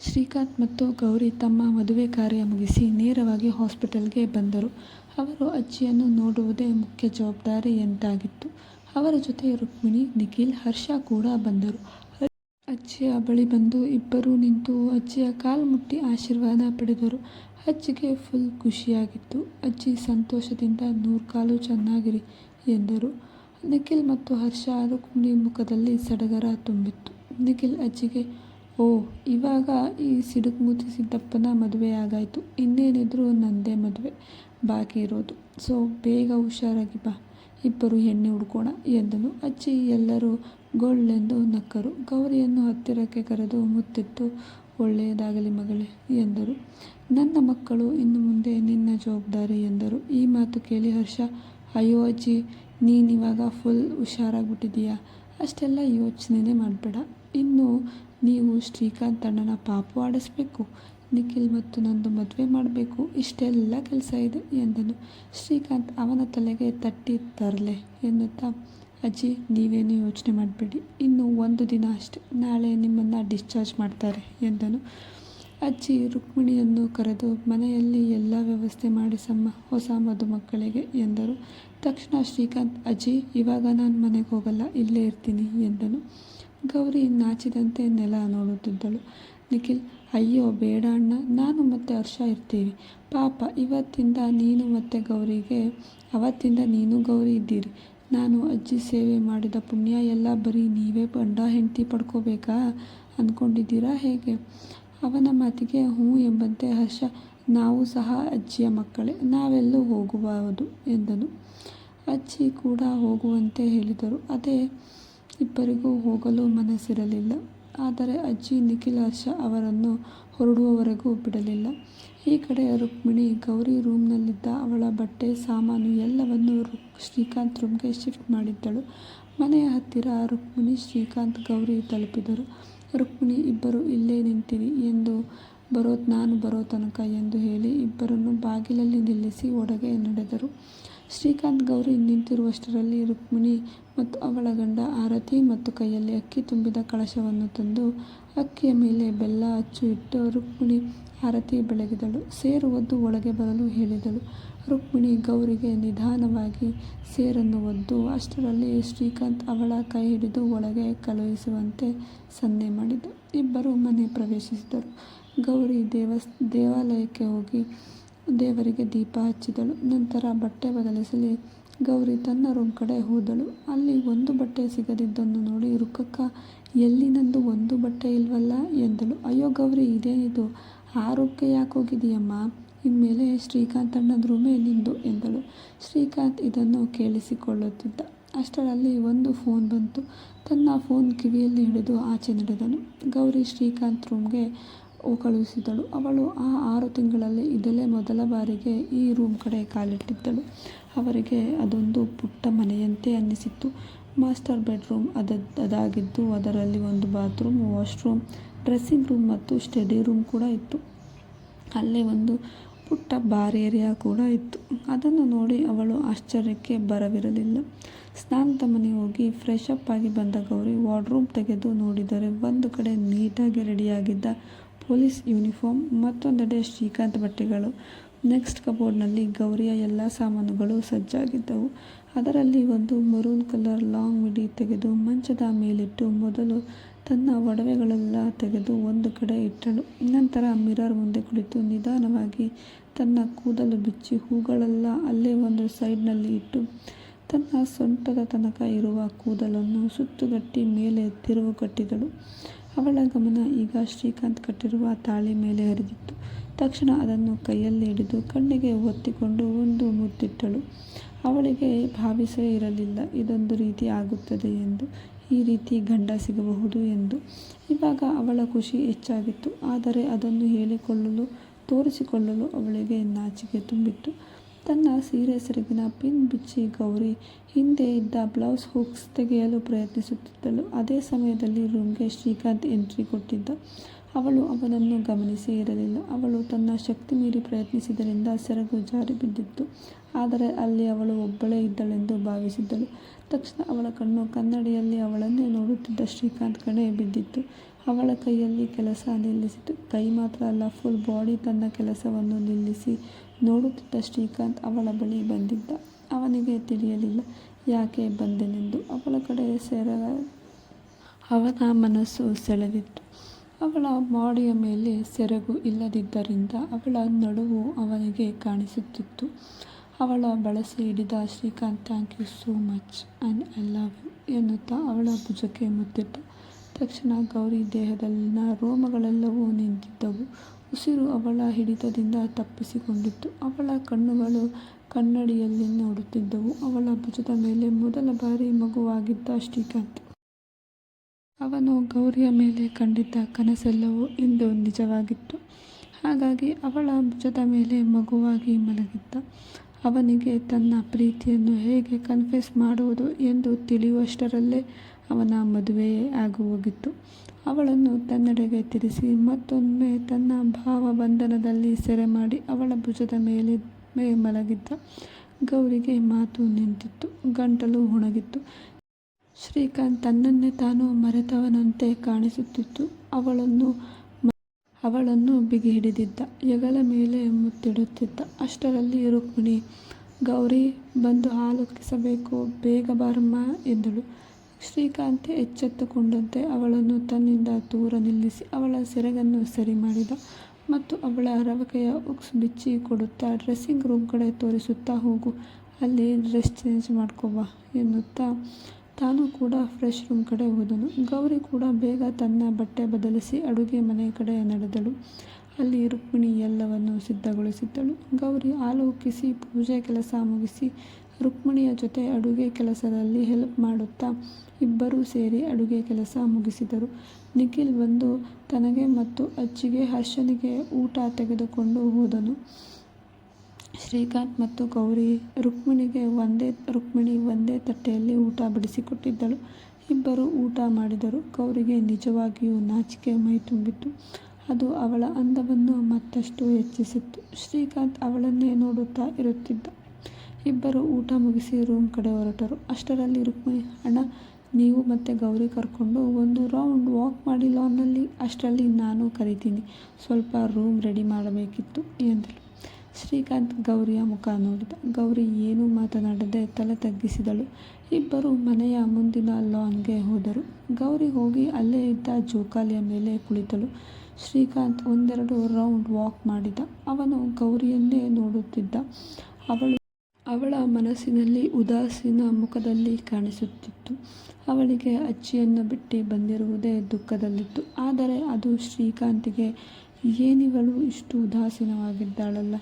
ಶ್ರೀಕಾಂತ್ ಮತ್ತು ಗೌರಿ ತಮ್ಮ ಮದುವೆ ಕಾರ್ಯ ಮುಗಿಸಿ ನೇರವಾಗಿ ಹಾಸ್ಪಿಟಲ್ಗೆ ಬಂದರು. ಅವರು ಅಜ್ಜಿಯನ್ನು ನೋಡುವುದೇ ಮುಖ್ಯ ಜವಾಬ್ದಾರಿ ಎಂದಾಗಿತ್ತು. ಅವರ ಜೊತೆ ರುಕ್ಮಿಣಿ, ನಿಖಿಲ್, ಹರ್ಷ ಕೂಡ ಬಂದರು. ಅಜ್ಜಿಯ ಬಳಿ ಬಂದು ಇಬ್ಬರೂ ನಿಂತು ಅಜ್ಜಿಯ ಕಾಲು ಮುಟ್ಟಿ ಆಶೀರ್ವಾದ ಪಡೆದರು. ಅಜ್ಜಿಗೆ ಫುಲ್ ಖುಷಿಯಾಗಿತ್ತು. ಅಜ್ಜಿ ಸಂತೋಷದಿಂದ ನೂರು ಕಾಲು ಚೆನ್ನಾಗಿರಿ ಎಂದರು. ನಿಖಿಲ್ ಮತ್ತು ಹರ್ಷ, ರುಕ್ಮಿಣಿ ಮುಖದಲ್ಲಿ ಸಡಗರ ತುಂಬಿತ್ತು. ನಿಖಿಲ್ ಅಜ್ಜಿಗೆ ಓಹ್ ಇವಾಗ ಈ ಸಿಡುಕುಮೂತಿ ಸಿದ್ದಪ್ಪನ ಆಗಾಯಿತು ಇನ್ನೇನಿದ್ರೂ ನಂದೇ ಮದುವೆ ಬಾಕಿ ಇರೋದು. ಸೊ, ಬೇಗ ಹುಷಾರಾಗಿ ಬಾ. ಇಬ್ಬರು ಹೆಣ್ಣು ಹುಡ್ಕೋಣ ಎಂದನು. ಅಜ್ಜಿ ಎಲ್ಲರೂ ಗೊಳ್ಳೆಂದು ನಕ್ಕರು. ಗೌರಿಯನ್ನು ಹತ್ತಿರಕ್ಕೆ ಕರೆದು ಮುತ್ತಿತ್ತು ಒಳ್ಳೆಯದಾಗಲಿ ಮಗಳೇ ಎಂದರು. ನನ್ನ ಮಕ್ಕಳು ಇನ್ನು ಮುಂದೆ ನಿನ್ನ ಜವಾಬ್ದಾರಿ ಎಂದರು. ಈ ಮಾತು ಕೇಳಿ ಹರ್ಷ, ಅಯ್ಯೋ ಅಜ್ಜಿ ನೀನಿವಾಗ ಫುಲ್ ಹುಷಾರಾಗ್ಬಿಟ್ಟಿದೀಯಾ ಅಷ್ಟೆಲ್ಲ ಯೋಚನೆನೇ ಮಾಡ್ಬೇಡ. ಇನ್ನು ನೀವು ಶ್ರೀಕಾಂತ್ ಅಣ್ಣನ ಪಾಪು ಆಡಿಸ್ಬೇಕು. ನಿಖಿಲ್ ಮತ್ತು ನಂದು ಮದುವೆ ಮಾಡಬೇಕು. ಇಷ್ಟೆಲ್ಲ ಕೆಲಸ ಇದೆ ಎಂದನು. ಶ್ರೀಕಾಂತ್ ಅವನ ತಲೆಗೆ ತಟ್ಟಿ ತರಲೆ ಎನ್ನುತ್ತಾ, ಅಜ್ಜಿ, ನೀವೇನು ಯೋಚನೆ ಮಾಡಬೇಡಿ. ಇನ್ನು ಒಂದು ದಿನ ಅಷ್ಟೆ. ನಾಳೆ ನಿಮ್ಮನ್ನು ಡಿಸ್ಚಾರ್ಜ್ ಮಾಡ್ತಾರೆ ಎಂದನು. ಅಜ್ಜಿ ರುಕ್ಮಿಣಿಯನ್ನು ಕರೆದು, ಮನೆಯಲ್ಲಿ ಎಲ್ಲ ವ್ಯವಸ್ಥೆ ಮಾಡಿಸಮ್ಮ ಹೊಸ ಮದುಮಕ್ಕಳಿಗೆ ಎಂದರು. ತಕ್ಷಣ ಶ್ರೀಕಾಂತ್, ಅಜ್ಜಿ, ಇವಾಗ ನಾನು ಮನೆಗೆ ಹೋಗಲ್ಲ, ಇಲ್ಲೇ ಇರ್ತೀನಿ ಎಂದನು. ಗೌರಿ ನಾಚಿದಂತೆ ನೆಲ ನೋಡುತ್ತಿದ್ದಳು. ನಿಖಿಲ್, ಅಯ್ಯೋ, ಬೇಡ ಅಣ್ಣ, ನಾನು ಮತ್ತೆ ಹರ್ಷ ಇರ್ತೀವಿ. ಪಾಪ, ಇವತ್ತಿಂದ ನೀನು ಮತ್ತೆ ಗೌರಿಗೆ, ಅವತ್ತಿಂದ ನೀನು ಗೌರಿ ಇದ್ದೀರಿ. ನಾನು ಅಜ್ಜಿ ಸೇವೆ ಮಾಡಿದ ಪುಣ್ಯ ಎಲ್ಲ ಬರೀ ನೀವೇ ಗಂಡ ಹೆಂಡತಿ ಪಡ್ಕೋಬೇಕಾ ಅಂದ್ಕೊಂಡಿದ್ದೀರಾ ಹೇಗೆ? ಅವನ ಮಾತಿಗೆ ಹ್ಞೂ ಎಂಬಂತೆ ಹರ್ಷ, ನಾವು ಸಹ ಅಜ್ಜಿಯ ಮಕ್ಕಳೇ. ನಾವೆಲ್ಲೂ ಹೋಗಬಹುದು ಎಂದನು. ಅಜ್ಜಿ ಕೂಡ ಹೋಗುವಂತೆ ಹೇಳಿದರು. ಆದರೆ ಇಬ್ಬರಿಗೂ ಹೋಗಲು ಮನಸ್ಸಿರಲಿಲ್ಲ. ಆದರೆ ಅಜ್ಜಿ ನಿಖಿಲ್ ಹರ್ಷ ಅವರನ್ನು ಹೊರಡುವವರೆಗೂ ಬಿಡಲಿಲ್ಲ. ಈ ಕಡೆ ರುಕ್ಮಿಣಿ ಗೌರಿ ರೂಮ್ನಲ್ಲಿದ್ದ ಅವಳ ಬಟ್ಟೆ ಸಾಮಾನು ಎಲ್ಲವನ್ನೂ ಶ್ರೀಕಾಂತ್ ರೂಮ್ಗೆ ಶಿಫ್ಟ್ ಮಾಡಿದ್ದಳು. ಮನೆಯ ಹತ್ತಿರ ರುಕ್ಮಿಣಿ, ಶ್ರೀಕಾಂತ್, ಗೌರಿ ತಲುಪಿದರು. ರುಕ್ಮಿಣಿ ಇಬ್ಬರು ಇಲ್ಲೇ ನಿಂತಿರಿ ಎಂದು ಬರೋ ನಾನು ಬರೋ ತನಕ ಎಂದು ಹೇಳಿ ಇಬ್ಬರನ್ನು ಬಾಗಿಲಲ್ಲಿ ನಿಲ್ಲಿಸಿ ಒಡಗೆ ನಡೆದರು. ಶ್ರೀಕಾಂತ್ ಗೌರಿ ನಿಂತಿರುವಷ್ಟರಲ್ಲಿ ರುಕ್ಮಿಣಿ ಮತ್ತು ಅವಳ ಗಂಡ ಆರತಿ ಮತ್ತು ಕೈಯಲ್ಲಿ ಅಕ್ಕಿ ತುಂಬಿದ ಕಳಶವನ್ನು ತಂದು ಅಕ್ಕಿಯ ಮೇಲೆ ಬೆಲ್ಲ ಅಚ್ಚು ಇಟ್ಟು ರುಕ್ಮಿಣಿ ಆರತಿ ಬೆಳಗಿದಳು. ಸೇರು ಒದ್ದು ಒಳಗೆ ಬರಲು ಹೇಳಿದಳು. ರುಕ್ಮಿಣಿ ಗೌರಿಗೆ ನಿಧಾನವಾಗಿ ಸೇರನ್ನು ಒದ್ದು ಅಷ್ಟರಲ್ಲಿ ಶ್ರೀಕಾಂತ್ ಅವಳ ಕೈ ಹಿಡಿದು ಒಳಗೆ ಕಳುಹಿಸುವಂತೆ ಸನ್ನೆ ಮಾಡಿದ. ಇಬ್ಬರು ಮನೆ ಪ್ರವೇಶಿಸಿದರು. ಗೌರಿ ದೇವಾಲಯಕ್ಕೆ ಹೋಗಿ ದೇವರಿಗೆ ದೀಪ ಹಚ್ಚಿದಳು. ನಂತರ ಬಟ್ಟೆ ಬದಲಿಸಲಿ ಗೌರಿ ತನ್ನ ರೂಮ್ ಕಡೆ ಹೋದಳು. ಅಲ್ಲಿ ಒಂದು ಬಟ್ಟೆ ಸಿಗದಿದ್ದನ್ನು ನೋಡಿ ರುಕ್ಕಕ್ಕ ಎಲ್ಲಿ ನಂದು ಒಂದು ಬಟ್ಟೆ ಇಲ್ವಲ್ಲ ಎಂದಳು. ಅಯ್ಯೋ ಗೌರಿ ಇದೇನಿದು ಆ ಯಾಕೆ ಹೋಗಿದೆಯಮ್ಮ ಇನ್ಮೇಲೆ ಶ್ರೀಕಾಂತ್ ಅಣ್ಣದ ರೂಮೇ ನಿಂದು, ಎಂದಳು. ಶ್ರೀಕಾಂತ್ ಇದನ್ನು ಕೇಳಿಸಿಕೊಳ್ಳುತ್ತಿದ್ದ. ಅಷ್ಟರಲ್ಲಿ ಒಂದು ಫೋನ್ ಬಂತು. ತನ್ನ ಫೋನ್ ಕಿವಿಯಲ್ಲಿ ಹಿಡಿದು ಆಚೆ ನಡೆದನು. ಗೌರಿ ಶ್ರೀಕಾಂತ್ ರೂಮ್ಗೆ ಕಳುಹಿಸಿದಳು. ಅವಳು ಆ ಆರು ತಿಂಗಳಲ್ಲಿ ಇದಲ್ಲೇ ಮೊದಲ ಬಾರಿಗೆ ಈ ರೂಮ್ ಕಡೆ ಕಾಲಿಟ್ಟಿದ್ದಳು. ಅವರಿಗೆ ಅದೊಂದು ಪುಟ್ಟ ಮನೆಯಂತೆ ಅನ್ನಿಸಿತ್ತು. ಮಾಸ್ಟರ್ ಬೆಡ್ರೂಮ್ ಅದಾಗಿದ್ದು ಅದರಲ್ಲಿ ಒಂದು ಬಾತ್ರೂಮ್, ವಾಶ್ರೂಮ್ ಡ್ರೆಸ್ಸಿಂಗ್ ರೂಮ್ ಮತ್ತು ಸ್ಟಡಿ ರೂಮ್ ಕೂಡ ಇತ್ತು. ಅಲ್ಲೇ ಒಂದು ಪುಟ್ಟ ಬಾರ್ ಏರಿಯಾ ಕೂಡ ಇತ್ತು. ಅದನ್ನು ನೋಡಿ ಅವಳು ಆಶ್ಚರ್ಯಕ್ಕೆ ಬರವಿರಲಿಲ್ಲ. ಸ್ನಾನದ ಮನೆ ಹೋಗಿ ಫ್ರೆಶ್ ಅಪ್ ಆಗಿ ಬಂದ ಗೌರಿ ವಾರ್ಡ್ರೂಮ್ ತೆಗೆದು ನೋಡಿದರೆ ಒಂದು ಕಡೆ ನೀಟಾಗಿ ರೆಡಿಯಾಗಿದ್ದ ಪೊಲೀಸ್ ಯೂನಿಫಾರ್ಮ್, ಮತ್ತೊಂದೆಡೆ ಶ್ರೀಕಾಂತ್ ಬಟ್ಟೆಗಳು. ನೆಕ್ಸ್ಟ್ ಕಬೋರ್ಡ್ನಲ್ಲಿ ಗೌರಿಯ ಎಲ್ಲ ಸಾಮಾನುಗಳು ಸಜ್ಜಾಗಿದ್ದವು. ಅದರಲ್ಲಿ ಒಂದು ಮರೂನ್ ಕಲರ್ ಲಾಂಗ್ ಮಿಡಿ ತೆಗೆದು ಮಂಚದ ಮೇಲಿಟ್ಟು ಮೊದಲು ತನ್ನ ಒಡವೆಗಳೆಲ್ಲ ತೆಗೆದು ಒಂದು ಕಡೆ ಇಟ್ಟಳು. ನಂತರ ಮಿರರ್ ಮುಂದೆ ಕುಳಿತು ನಿಧಾನವಾಗಿ ತನ್ನ ಕೂದಲು ಬಿಚ್ಚಿ ಹೂಗಳೆಲ್ಲ ಅಲ್ಲೇ ಒಂದು ಸೈಡ್ನಲ್ಲಿ ಇಟ್ಟು ತನ್ನ ಸೊಂಟದ ತನಕ ಇರುವ ಕೂದಲನ್ನು ಸುತ್ತುಗಟ್ಟಿ ಮೇಲೆ ತಿರುವು ಕಟ್ಟಿದಳು. ಅವಳ ಗಮನ ಈಗ ಶ್ರೀಕಾಂತ್ ಕಟ್ಟಿರುವ ತಾಳಿ ಮೇಲೆ ಹರಿದಿತ್ತು. ತಕ್ಷಣ ಅದನ್ನು ಕೈಯಲ್ಲಿ ಹಿಡಿದು ಕಣ್ಣಿಗೆ ಒತ್ತಿಕೊಂಡು ಒಂದು ಮುತ್ತಿಟ್ಟಳು. ಅವಳಿಗೆ ಭಾವಿಸೇ ಇರಲಿಲ್ಲ ಇದೊಂದು ರೀತಿ ಆಗುತ್ತದೆ ಎಂದು, ಈ ರೀತಿ ಗಂಡ ಸಿಗಬಹುದು ಎಂದು. ಇವಾಗ ಅವಳ ಖುಷಿ ಹೆಚ್ಚಾಗಿತ್ತು. ಆದರೆ ಅದನ್ನು ಹೇಳಿಕೊಳ್ಳಲು, ತೋರಿಸಿಕೊಳ್ಳಲು ಅವಳಿಗೆ ನಾಚಿಕೆ ತುಂಬಿತ್ತು. ತನ್ನ ಸೀರೆ ಸೆರಗಿನ ಪಿನ್ ಬಿಚ್ಚಿ ಗೌರಿ ಹಿಂದೆ ಇದ್ದ ಬ್ಲೌಸ್ ಹುಕ್ಸ್ ತೆಗೆಯಲು ಪ್ರಯತ್ನಿಸುತ್ತಿದ್ದಳು. ಅದೇ ಸಮಯದಲ್ಲಿ ರೂಮ್ಗೆ ಶ್ರೀಕಾಂತ್ ಎಂಟ್ರಿ ಕೊಟ್ಟಿದ್ದ. ಅವಳು ಅವನನ್ನು ಗಮನಿಸಿ ಇರಲಿಲ್ಲ. ಅವಳು ತನ್ನ ಶಕ್ತಿ ಮೀರಿ ಪ್ರಯತ್ನಿಸಿದ್ದರಿಂದ ಸೆರಗು ಜಾರಿ ಬಿದ್ದಿತ್ತು. ಆದರೆ ಅಲ್ಲಿ ಅವಳು ಒಬ್ಬಳೇ ಇದ್ದಳೆಂದು ಭಾವಿಸಿದ್ದಳು. ತಕ್ಷಣ ಅವಳ ಕಣ್ಣು ಕನ್ನಡಿಯಲ್ಲಿ ಅವಳನ್ನೇ ನೋಡುತ್ತಿದ್ದ ಶ್ರೀಕಾಂತ್ ಕಡೆ ಬಿದ್ದಿತ್ತು. ಅವಳ ಕೈಯಲ್ಲಿ ಕೆಲಸ ನಿಲ್ಲಿಸಿತು. ಕೈ ಮಾತ್ರ ಅಲ್ಲ ಫುಲ್ ಬಾಡಿ ತನ್ನ ಕೆಲಸವನ್ನು ನಿಲ್ಲಿಸಿ ನೋಡುತ್ತಿದ್ದ ಶ್ರೀಕಾಂತ್ ಅವಳ ಬಳಿ ಬಂದಿದ್ದ. ಅವನಿಗೆ ತಿಳಿಯಲಿಲ್ಲ, ಯಾಕೆ ಬಂದೆನೆಂದು? ಅವಳ ಕಡೆ ಸೇರ, ಅವನ ಮನಸ್ಸು ಸೆಳೆದಿತ್ತು. ಅವಳ ಬಾಡಿಯ ಮೇಲೆ ಸೆರಗು ಇಲ್ಲದಿದ್ದರಿಂದ ಅವಳ ನಡುವು ಅವನಿಗೆ ಕಾಣಿಸುತ್ತಿತ್ತು. ಅವಳ ಬಳಸಿ ಹಿಡಿದ, Srikanth thank you so much and I love you ಎನ್ನುತ್ತಾ ಅವಳ ಭುಜಕ್ಕೆ ಮುತ್ತಿಟ್ಟ ತಕ್ಷಣ ಗೌರಿ ದೇಹದಲ್ಲಿನ ರೋಮಗಳೆಲ್ಲವೂ ನಿಂತಿದ್ದವು. ಉಸಿರು ಅವಳ ಹಿಡಿತದಿಂದ ತಪ್ಪಿಸಿಕೊಂಡಿತ್ತು. ಅವಳ ಕಣ್ಣುಗಳು ಕನ್ನಡಿಯಲ್ಲಿ ನೋಡುತ್ತಿದ್ದವು. ಅವಳ ಭುಜದ ಮೇಲೆ ಮೊದಲ ಬಾರಿ ಮಗುವಾಗಿದ್ದ ಶ್ರೀಕಾಂತ್. ಅವನು ಗೌರಿಯ ಮೇಲೆ ಕಂಡಿದ್ದ ಕನಸೆಲ್ಲವೂ ಇಂದು ನಿಜವಾಗಿತ್ತು. ಹಾಗಾಗಿ ಅವಳ ಭುಜದ ಮೇಲೆ ಮಗುವಾಗಿ ಮಲಗಿದ್ದ. ಅವನಿಗೆ ತನ್ನ ಪ್ರೀತಿಯನ್ನು ಹೇಗೆ ಕನ್ಫೆಸ್ ಮಾಡುವುದು ಎಂದು ತಿಳಿಯುವಷ್ಟರಲ್ಲೇ ಅವನ ಮದುವೆಯೇ ಆಗುಹೋಗಿತ್ತು ಅವಳನ್ನು ತನ್ನೆಡೆಗೆ ತಿರಿಸಿ ಮತ್ತೊಮ್ಮೆ ತನ್ನ ಭಾವಬಂಧನದಲ್ಲಿ ಸೆರೆ ಮಾಡಿ ಅವಳ ಭುಜದ ಮೇಲೆ ಮಲಗಿದ್ದ ಗೌರಿಗೆ ಮಾತು ನಿಂತಿತ್ತು. ಗಂಟಲು ಒಣಗಿತ್ತು. ಶ್ರೀಕಾಂತ್ ತನ್ನನ್ನೇ ತಾನು ಮರೆತವನಂತೆ ಕಾಣಿಸುತ್ತಿತ್ತು. ಅವಳನ್ನು ಅವಳನ್ನು ಬಿಗಿ ಹಿಡಿದಿದ್ದ. ಹೆಗಲ ಮೇಲೆ ಮುತ್ತಿಡುತ್ತಿದ್ದ. ಅಷ್ಟರಲ್ಲಿ ರುಕ್ಮಿಣಿ, ಗೌರಿ, ಬಂದು ಹಾಲು ಕಿಸಬೇಕು ಬೇಗ ಬಾರಮ್ಮ ಎಂದಳು. ಶ್ರೀಕಾಂತ್ ಎಚ್ಚೆತ್ತುಕೊಂಡಂತೆ ಅವಳನ್ನು ತನ್ನಿಂದ ದೂರ ನಿಲ್ಲಿಸಿ ಅವಳ ಸೆರಗನ್ನು ಸರಿ ಮಾಡಿದ ಮತ್ತು ಅವಳ ರವಕೆಯ ಉಕ್ಸ್ ಬಿಚ್ಚಿ ಕೊಡುತ್ತಾ ಡ್ರೆಸ್ಸಿಂಗ್ ರೂಮ್ ಕಡೆ ತೋರಿಸುತ್ತಾ ಹೋಗು, ಅಲ್ಲಿ ಡ್ರೆಸ್ ಚೇಂಜ್ ಮಾಡ್ಕೋಬಾ ಎನ್ನುತ್ತಾ ತಾನು ಕೂಡ ಫ್ರೆಶ್ ರೂಮ್ ಕಡೆ ಹೋದನು. ಗೌರಿ ಕೂಡ ಬೇಗ ತನ್ನ ಬಟ್ಟೆ ಬದಲಿಸಿ ಅಡುಗೆ ಮನೆ ಕಡೆ ನಡೆದಳು. ಅಲ್ಲಿ ರುಕ್ಮಿಣಿ ಎಲ್ಲವನ್ನು ಸಿದ್ಧಗೊಳಿಸಿದ್ದಳು. ಗೌರಿ ಹಾಲು ಉಕ್ಕಿಸಿ, ಪೂಜೆ ಕೆಲಸ ಮುಗಿಸಿ ರುಕ್ಮಿಣಿಯ ಜೊತೆ ಅಡುಗೆ ಕೆಲಸದಲ್ಲಿ ಹೆಲ್ಪ್ ಮಾಡುತ್ತಾ ಇಬ್ಬರೂ ಸೇರಿ ಅಡುಗೆ ಕೆಲಸ ಮುಗಿಸಿದರು. ನಿಖಿಲ್ ಬಂದು ತನಗೆ ಮತ್ತು ಅಜ್ಜಿಗೆ, ಹರ್ಷನಿಗೆ ಊಟ ತೆಗೆದುಕೊಂಡು ಹೋದನು. ಶ್ರೀಕಾಂತ್ ಮತ್ತು ಗೌರಿ ರುಕ್ಮಿಣಿಗೆ ಒಂದೇ, ರುಕ್ಮಿಣಿ ಒಂದೇ ತಟ್ಟೆಯಲ್ಲಿ ಊಟ ಬಡಿಸಿಕೊಟ್ಟಿದ್ದಳು. ಇಬ್ಬರು ಊಟ ಮಾಡಿದರು. ಗೌರಿಗೆ ನಿಜವಾಗಿಯೂ ನಾಚಿಕೆ ಮೈ ತುಂಬಿತ್ತು. ಅದು ಅವಳ ಅಂದವನ್ನು ಮತ್ತಷ್ಟು ಹೆಚ್ಚಿಸಿತ್ತು. ಶ್ರೀಕಾಂತ್ ಅವಳನ್ನೇ ನೋಡುತ್ತಾ ಇರುತ್ತಿದ್ದ. ಇಬ್ಬರು ಊಟ ಮುಗಿಸಿ ರೂಮ್ ಕಡೆ ಹೊರಟರು. ಅಷ್ಟರಲ್ಲಿ ರುಕ್ಮಿಣಿ, ಅಣ್ಣ, ನೀವು ಮತ್ತು ಗೌರಿ ಕರ್ಕೊಂಡು ಒಂದು ರೌಂಡ್ ವಾಕ್ ಮಾಡಿ ಲಾನ್ನಲ್ಲಿ ಅಷ್ಟರಲ್ಲಿ ನಾನು ಕರಿತೀನಿ. ಸ್ವಲ್ಪ ರೂಮ್ ರೆಡಿ ಮಾಡಬೇಕಿತ್ತು ಎಂದಳು. ಶ್ರೀಕಾಂತ್ ಗೌರಿಯ ಮುಖ ನೋಡಿದ. ಗೌರಿ ಏನೂ ಮಾತನಾಡದೆ ತಲೆ ತಗ್ಗಿಸಿದಳು. ಇಬ್ಬರು ಮನೆಯ ಮುಂದಿನ ಲಾನ್ಗೆ ಹೋದರು. ಗೌರಿ ಹೋಗಿ ಅಲ್ಲೇ ಇದ್ದ ಜೋಕಾಲಿಯ ಮೇಲೆ ಕುಳಿತಳು. ಶ್ರೀಕಾಂತ್ ಒಂದೆರಡು ರೌಂಡ್ ವಾಕ್ ಮಾಡಿದ. ಅವನು ಗೌರಿಯನ್ನೇ ನೋಡುತ್ತಿದ್ದ. ಅವಳು ಅವಳ ಮನಸ್ಸಿನಲ್ಲಿ ಉದಾಸೀನ ಮುಖದಲ್ಲಿ ಕಾಣಿಸುತ್ತಿತ್ತು. ಅವಳಿಗೆ ಅಜ್ಜಿಯನ್ನು ಬಿಟ್ಟು ಬಂದಿರುವುದೇ ದುಃಖದಲ್ಲಿತ್ತು. ಆದರೆ ಅದು ಶ್ರೀಕಾಂತಿಗೆ, ಏನಿವಳು, ಇಷ್ಟು ಉದಾಸೀನವಾಗಿದ್ದಾಳಲ್ಲ.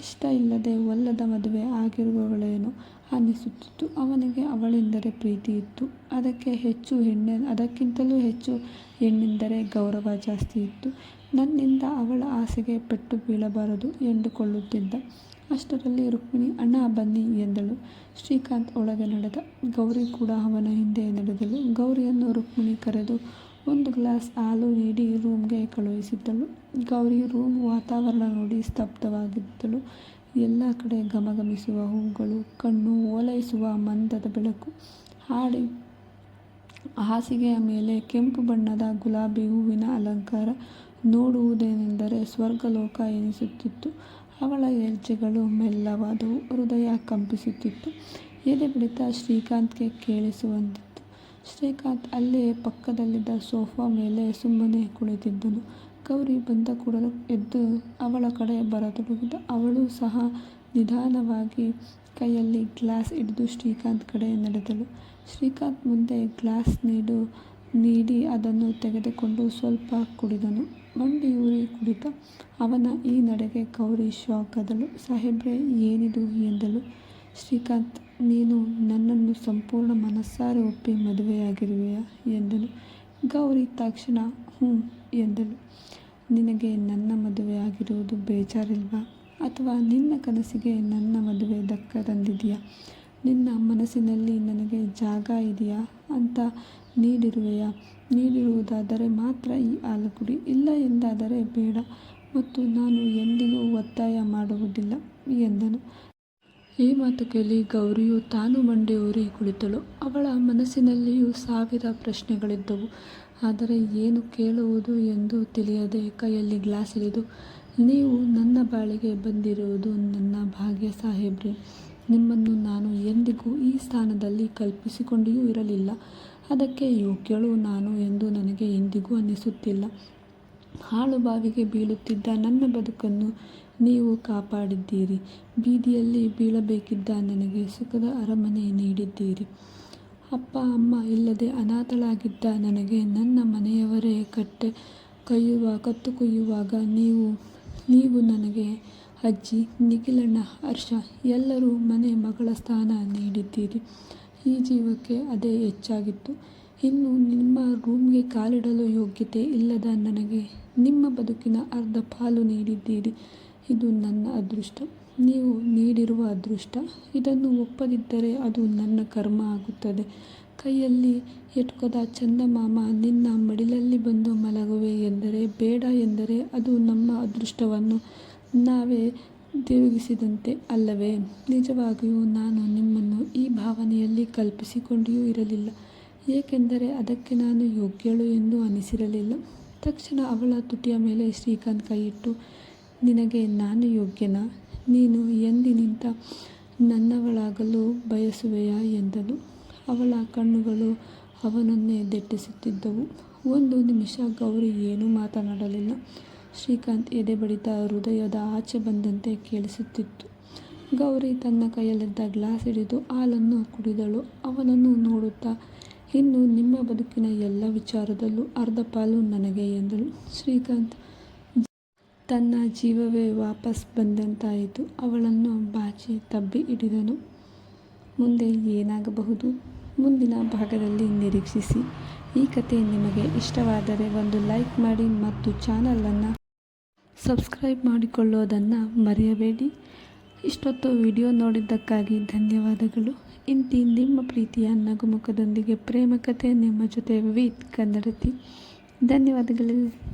ಇಷ್ಟ ಇಲ್ಲದೆ ಒಲ್ಲದ ಮದುವೆ ಆಗಿರುವವಳೇನೋ ಅನ್ನಿಸುತ್ತಿತ್ತು. ಅವನಿಗೆ ಅವಳೆಂದರೆ ಪ್ರೀತಿ ಇತ್ತು. ಅದಕ್ಕೆ ಹೆಚ್ಚು ಹೆಣ್ಣೆ, ಅದಕ್ಕಿಂತಲೂ ಹೆಚ್ಚು ಹೆಣ್ಣೆಂದರೆ ಗೌರವ ಜಾಸ್ತಿ ಇತ್ತು. ನನ್ನಿಂದ ಅವಳ ಆಸೆಗೆ ಪೆಟ್ಟು ಬೀಳಬಾರದು ಎಂದುಕೊಳ್ಳುತ್ತಿದ್ದ ಅಷ್ಟರಲ್ಲಿ ರುಕ್ಮಿಣಿ, ಅಣ್ಣ, ಬನ್ನಿ ಎಂದಳು. ಶ್ರೀಕಾಂತ್ ಒಳಗೆ ನಡೆದ ಗೌರಿ ಕೂಡ ಅವನ ಹಿಂದೆ ನಡೆದಳು. ಗೌರಿಯನ್ನು ರುಕ್ಮಿಣಿ ಕರೆದು ಒಂದು ಗ್ಲಾಸ್ ಹಾಲು ನೀಡಿ ರೂಮ್ಗೆ ಕಳುಹಿಸಿದ್ದಳು. ಗೌರಿ ರೂಮ್ ವಾತಾವರಣ ನೋಡಿ ಸ್ತಬ್ಧವಾಗಿದ್ದಳು. ಎಲ್ಲ ಕಡೆ ಗಮಗಮಿಸುವ ಹೂಗಳು, ಕಣ್ಣು ಓಲೈಸುವ ಮಂದದ ಬೆಳಕು, ಹಾಡಿ ಹಾಸಿಗೆಯ ಮೇಲೆ ಕೆಂಪು ಬಣ್ಣದ ಗುಲಾಬಿ ಹೂವಿನ ಅಲಂಕಾರ ನೋಡುವುದೇನೆಂದರೆ ಸ್ವರ್ಗಲೋಕ ಎನಿಸುತ್ತಿತ್ತು. ಅವಳ ಹೆಜ್ಜೆಗಳು ಮೆಲ್ಲವಾದವು, ಹೃದಯ ಕಂಪಿಸುತ್ತಿತ್ತು. ಎದೆ ಬಿಡಿತ ಶ್ರೀಕಾಂತ್ಗೆ ಕೇಳಿಸುವಂತಿತ್ತು ಶ್ರೀಕಾಂತ್ ಅಲ್ಲೇ ಪಕ್ಕದಲ್ಲಿದ್ದ ಸೋಫಾ ಮೇಲೆ ಸುಮ್ಮನೆ ಕುಳಿತಿದ್ದನು. ಗೌರಿ ಬಂದ ಕೂಡಲು ಎದ್ದು ಅವಳ ಕಡೆ ಬರತೊಡಗಿದ. ಅವಳು ಸಹ ನಿಧಾನವಾಗಿ ಕೈಯಲ್ಲಿ ಗ್ಲಾಸ್ ಹಿಡಿದು ಶ್ರೀಕಾಂತ್ ಕಡೆ ನಡೆದಳು. ಶ್ರೀಕಾಂತ್ ಮುಂದೆ ಗ್ಲಾಸ್ ನೀಡು, ನೀಡಿ ಅದನ್ನು ತೆಗೆದುಕೊಂಡು ಸ್ವಲ್ಪ ಕುಡಿದನು. ಮಂಡಿಯೂರಿ ಕುಡಿತ ಅವನ ಈ ನಡೆಗೆ ಗೌರಿ ಶಾಕ್ ಆದಳು ಸಾಹೇಬ್ರೆ, ಏನಿದು? ಎಂದಳು. ಶ್ರೀಕಾಂತ್, ನೀನು ನನ್ನನ್ನು ಸಂಪೂರ್ಣ ಮನಸ್ಸಾರೆ ಒಪ್ಪಿ ಮದುವೆಯಾಗಿರುವೆಯಾ? ಎಂದನು ಗೌರಿ ತಕ್ಷಣ, ಹ್ಞೂ, ಎಂದಳು. ನಿನಗೆ ನನ್ನ ಮದುವೆ ಆಗಿರುವುದು ಬೇಜಾರಿಲ್ವಾ? ಅಥವಾ ನಿನ್ನ ಕನಸಿಗೆ ನನ್ನ ಮದುವೆ ದಕ್ಕ ತಂದಿದೆಯಾ? ನಿನ್ನ ಮನಸ್ಸಿನಲ್ಲಿ ನನಗೆ ಜಾಗ ಇದೆಯಾ? ಅಂತ ನೀಡಿರುವೆಯಾ? ನೀಡಿರುವುದಾದರೆ ಮಾತ್ರ ಈ ಹಾಲು ಕುಡಿ ಇಲ್ಲ ಎಂದಾದರೆ ಬೇಡ. ಮತ್ತು ನಾನು ಎಂದಿಗೂ ಒತ್ತಾಯ ಮಾಡುವುದಿಲ್ಲ ಎಂದನು. ಈ ಮಾತು ಕೇಳಿ ಗೌರಿಯು ತಾನು ಮಂಡಿ ಊರಿ ಕುಳಿತಳು. ಅವಳ ಮನಸ್ಸಿನಲ್ಲಿಯೂ ಸಾವಿರ ಪ್ರಶ್ನೆಗಳಿದ್ದವು. ಆದರೆ ಏನು ಕೇಳುವುದು ಎಂದು ತಿಳಿಯದೆ ಕೈಯಲ್ಲಿ ಗ್ಲಾಸ್ ಹಿಡಿದು, ನೀವು ನನ್ನ ಬಾಳಿಗೆ ಬಂದಿರುವುದು ನನ್ನ ಭಾಗ್ಯ ಸಾಹೇಬ್ರಿ. ನಿಮ್ಮನ್ನು ನಾನು ಎಂದಿಗೂ ಈ ಸ್ಥಾನದಲ್ಲಿ ಕಲ್ಪಿಸಿಕೊಂಡಿಯೂ ಇರಲಿಲ್ಲ. ಅದಕ್ಕೆ ಯೋಗ್ಯಳು ನಾನು ಎಂದು ನನಗೆ ಎಂದಿಗೂ ಅನ್ನಿಸುತ್ತಿಲ್ಲ. ಹಾಳು ಬಾವಿಗೆ ಬೀಳುತ್ತಿದ್ದ ನನ್ನ ಬದುಕನ್ನು ನೀವು ಕಾಪಾಡಿದ್ದೀರಿ. ಬೀದಿಯಲ್ಲಿ ಬೀಳಬೇಕಿದ್ದ ನನಗೆ ಸುಖದ ಅರಮನೆ ನೀಡಿದ್ದೀರಿ. ಅಪ್ಪ ಅಮ್ಮ ಇಲ್ಲದೆ ಅನಾಥಳಾಗಿದ್ದ ನನಗೆ ನನ್ನ ಮನೆಯವರೇ ಕತ್ತು ಕೊಯ್ಯುವಾಗ ನೀವು ನೀವು ನನಗೆ ಅಜ್ಜಿ, ನಿಖಿಲಣ್ಣ, ಹರ್ಷ ಎಲ್ಲರೂ ಮನೆ ಮಗಳ ಸ್ಥಾನ ನೀಡಿದ್ದೀರಿ. ಈ ಜೀವಕ್ಕೆ ಅದೇ ಹೆಚ್ಚಾಗಿತ್ತು. ಇನ್ನು ನಿಮ್ಮ ರೂಮ್ಗೆ ಕಾಲಿಡಲು ಯೋಗ್ಯತೆ ಇಲ್ಲದ ನನಗೆ ನಿಮ್ಮ ಬದುಕಿನ ಅರ್ಧ ಪಾಲು ನೀಡಿದ್ದೀರಿ. ಇದು ನನ್ನ ಅದೃಷ್ಟ. ನೀವು ನೀಡಿರುವ ಅದೃಷ್ಟ. ಇದನ್ನು ಒಪ್ಪದಿದ್ದರೆ ಅದು ನನ್ನ ಕರ್ಮ ಆಗುತ್ತದೆ. ಕೈಯಲ್ಲಿ ಎಟುಕದ ಚಂದಮಾಮ ನಿನ್ನ ಮಡಿಲಲ್ಲಿ ಬಂದು ಮಲಗುವೆ ಎಂದರೆ ಬೇಡ ಎಂದರೆ ಅದು ನಮ್ಮ ಅದೃಷ್ಟವನ್ನು ನಾವೇ ತಿರುಗಿಸಿದಂತೆ ಅಲ್ಲವೇ? ನಿಜವಾಗಿಯೂ ನಾನು ನಿಮ್ಮನ್ನು ಈ ಭಾವನೆಯಲ್ಲಿ ಕಲ್ಪಿಸಿಕೊಂಡಿಯೂ ಇರಲಿಲ್ಲ. ಏಕೆಂದರೆ ಅದಕ್ಕೆ ನಾನು ಯೋಗ್ಯಳು ಎಂದು ಅನಿಸಿರಲಿಲ್ಲ ತಕ್ಷಣ ಅವಳ ತುಟಿಯ ಮೇಲೆ ಶ್ರೀಕಾಂತ್ ಕೈಯಿಟ್ಟು, ನಿನಗೆ ನಾನು ಯೋಗ್ಯನಾ? ನೀನು ಎಂದಿನಿಂದ ನನ್ನವಳಾಗಲು ಬಯಸುವೆಯಾ ಎಂದನು. ಅವಳ ಕಣ್ಣುಗಳು ಅವನನ್ನೇ ದಿಟ್ಟಿಸುತ್ತಿದ್ದವು. ಒಂದು ನಿಮಿಷ ಗೌರಿ ಏನೂ ಮಾತನಾಡಲಿಲ್ಲ. ಶ್ರೀಕಾಂತ್ ಎದೆ ಬಡಿತ ಹೃದಯದ ಆಚೆ ಬಂದಂತೆ ಕೇಳಿಸುತ್ತಿತ್ತು. ಗೌರಿ ತನ್ನ ಕೈಯಲ್ಲಿದ್ದ ಗ್ಲಾಸ್ ಹಿಡಿದು ಹಾಲನ್ನು ಕುಡಿದಳು. ಅವನನ್ನು ನೋಡುತ್ತಾ, ಇನ್ನು ನಿಮ್ಮ ಬದುಕಿನ ಎಲ್ಲ ವಿಚಾರದಲ್ಲೂ ಅರ್ಧ ಪಾಲು ನನಗೆ ಎಂದಳು. ಶ್ರೀಕಾಂತ್ ತನ್ನ ಜೀವವೇ ವಾಪಸ್ ಬಂದಂತಾಯಿತು. ಅವಳನ್ನು ಬಾಚಿ ತಬ್ಬಿ ಹಿಡಿದನು. ಮುಂದೆ ಏನಾಗಬಹುದು? ಮುಂದಿನ ಭಾಗದಲ್ಲಿ ನಿರೀಕ್ಷಿಸಿ. ಈ ಕಥೆ ನಿಮಗೆ ಇಷ್ಟವಾದರೆ ಒಂದು ಲೈಕ್ ಮಾಡಿ ಮತ್ತು ಚಾನಲ್ ಅನ್ನು ಸಬ್ಸ್ಕ್ರೈಬ್ ಮಾಡಿಕೊಳ್ಳೋದನ್ನು ಮರೆಯಬೇಡಿ. ಇಷ್ಟೊತ್ತು ವಿಡಿಯೋ ನೋಡಿದ್ದಕ್ಕಾಗಿ ಧನ್ಯವಾದಗಳು. ಇಂತಿ ನಿಮ್ಮ ಪ್ರೀತಿಯ ನಗುಮುಖದೊಂದಿಗೆ ಪ್ರೇಮಕತೆ ನಿಮ್ಮ ಜೊತೆ ವಿತ್ ಕನ್ನಡತಿ. ಧನ್ಯವಾದಗಳು.